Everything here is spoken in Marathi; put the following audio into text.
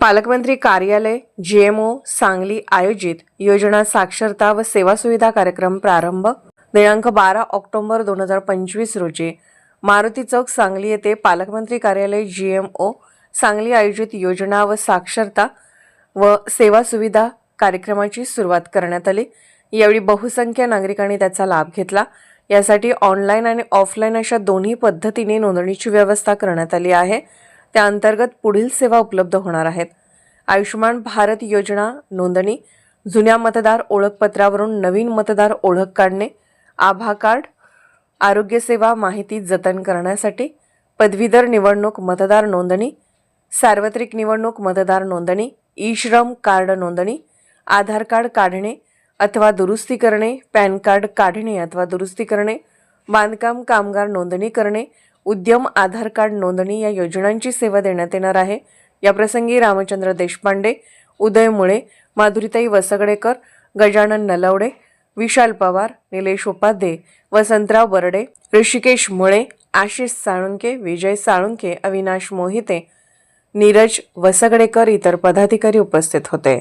पालकमंत्री कार्यालय जीएमओ सांगली आयोजित योजना साक्षरता व सेवा सुविधा कार्यक्रम प्रारंभ दिनांक बारा ऑक्टोबर दोन हजार पंचवीस रोजी. मारुती चौक सांगली येथे पालकमंत्री कार्यालय जीएमओ सांगली आयोजित योजना व साक्षरता व सेवा सुविधा कार्यक्रमाची सुरुवात करण्यात आली. यावेळी बहुसंख्य नागरिकांनी त्याचा लाभ घेतला. यासाठी ऑनलाईन आणि ऑफलाईन अशा दोन्ही पद्धतीने नोंदणीची व्यवस्था करण्यात आली आहे. त्या अंतर्गत पुढील सेवा उपलब्ध होणार आहेत. आयुष्यमान भारत योजना नोंदणी जुन्या मतदार ओळखपत्रावरून नवीन मतदार ओळख काढणे आभा कार्ड आरोग्यसेवा माहिती जतन करण्यासाठी पदवीधर निवडणूक मतदार नोंदणी सार्वत्रिक निवडणूक मतदार नोंदणी ई श्रम कार्ड नोंदणी आधार कार्ड काढणे अथवा दुरुस्ती करणे पॅन कार्ड काढणे अथवा दुरुस्ती करणे बांधकाम कामगार नोंदणी करणे उद्यम आधार कार्ड नोंदणी या योजनांची सेवा देण्यात येणार आहे. याप्रसंगी रामचंद्र देशपांडे उदय मुळे माधुरीताई वसगडेकर गजानन नलवडे विशाल पवार निलेश उपाध्ये वसंतराव बर्डे ऋषिकेश मुळे आशिष साळुंके विजय साळुंके अविनाश मोहिते नीरज वसगडेकर इतर पदाधिकारी उपस्थित होते.